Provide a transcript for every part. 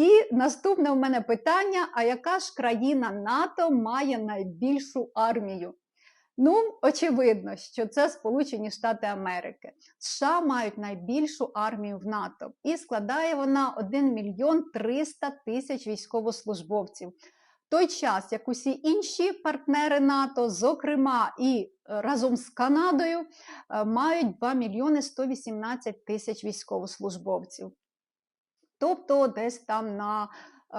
І наступне в мене питання: а яка ж країна НАТО має найбільшу армію? Ну, очевидно, що це Сполучені Штати Америки. США мають найбільшу армію в НАТО, і складає вона 1 мільйон 300 тисяч військовослужбовців. В той час, як усі інші партнери НАТО, зокрема і е, разом з Канадою, е, мають 2 мільйони 118 тисяч військовослужбовців. Тобто десь там на е,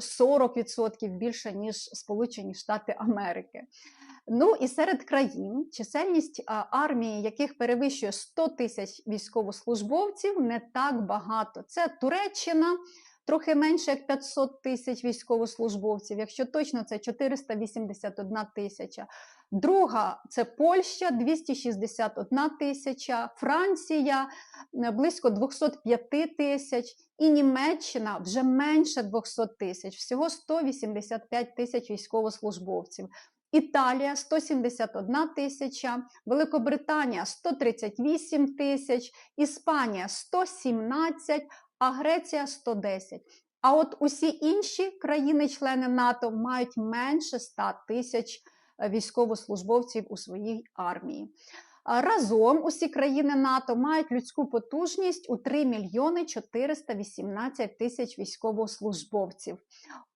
40% більше, ніж Сполучені Штати Америки. Ну і серед країн чисельність армії, яких перевищує 100 тисяч військовослужбовців, не так багато. Це Туреччина. Трохи менше як 500 тисяч військовослужбовців, якщо точно це 481 тисяча. Друга це Польща 261 тисяча, Франція близько 205 тисяч, і Німеччина вже менше 200 тисяч, всього 185 тисяч військовослужбовців. Італія 171 тисяча, Великобританія 138 тисяч, Іспанія 117, а Греція 110. А от усі інші країни-члени НАТО мають менше 100 тисяч військовослужбовців у своїй армії. Разом усі країни НАТО мають людську потужність у 3 мільйони 418 тисяч військовослужбовців.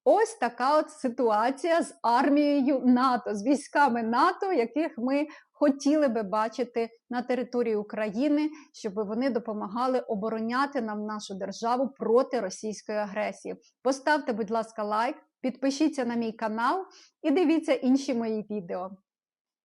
Ось така от ситуація з армією НАТО, з військами НАТО, яких ми хотіли би бачити на території України, щоб вони допомагали обороняти нам нашу державу проти російської агресії. Поставте, будь ласка, лайк, підпишіться на мій канал і дивіться інші мої відео.